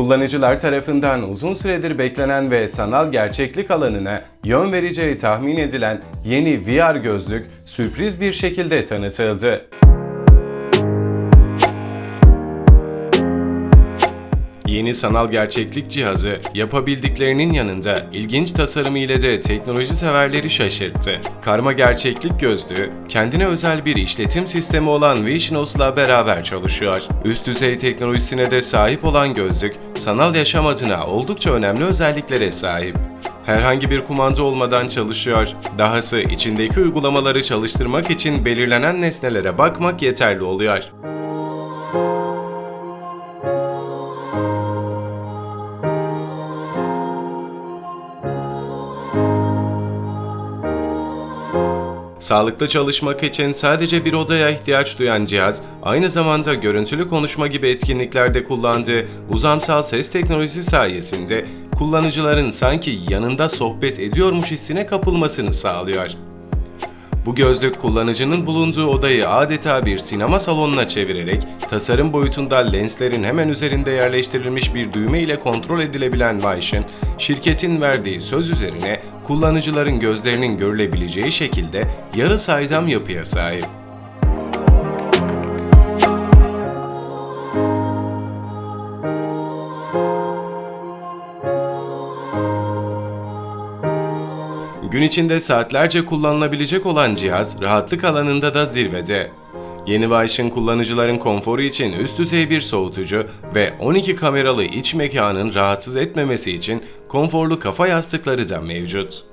Kullanıcılar tarafından uzun süredir beklenen ve sanal gerçeklik alanına yön vereceği tahmin edilen yeni VR gözlük sürpriz bir şekilde tanıtıldı. Yeni sanal gerçeklik cihazı yapabildiklerinin yanında ilginç tasarımı ile de teknoloji severleri şaşırttı. Karma gerçeklik gözlüğü kendine özel bir işletim sistemi olan Visionos'la beraber çalışıyor. Üst düzey teknolojisine de sahip olan gözlük sanal yaşam adına oldukça önemli özelliklere sahip. Herhangi bir kumanda olmadan çalışıyor. Dahası içindeki uygulamaları çalıştırmak için belirlenen nesnelere bakmak yeterli oluyor. Sağlıklı çalışmak için sadece bir odaya ihtiyaç duyan cihaz, aynı zamanda görüntülü konuşma gibi etkinliklerde kullandığı uzamsal ses teknolojisi sayesinde kullanıcıların sanki yanında sohbet ediyormuş hissine kapılmasını sağlıyor. Bu gözlük kullanıcının bulunduğu odayı adeta bir sinema salonuna çevirerek tasarım boyutunda lenslerin hemen üzerinde yerleştirilmiş bir düğme ile kontrol edilebilen Vision, şirketin verdiği söz üzerine kullanıcıların gözlerinin görülebileceği şekilde yarı saydam yapıya sahip. Gün içinde saatlerce kullanılabilecek olan cihaz rahatlık alanında da zirvede. Yeni Vision kullanıcıların konforu için üst düzey bir soğutucu ve 12 kameralı iç mekanın rahatsız etmemesi için konforlu kafa yastıkları da mevcut.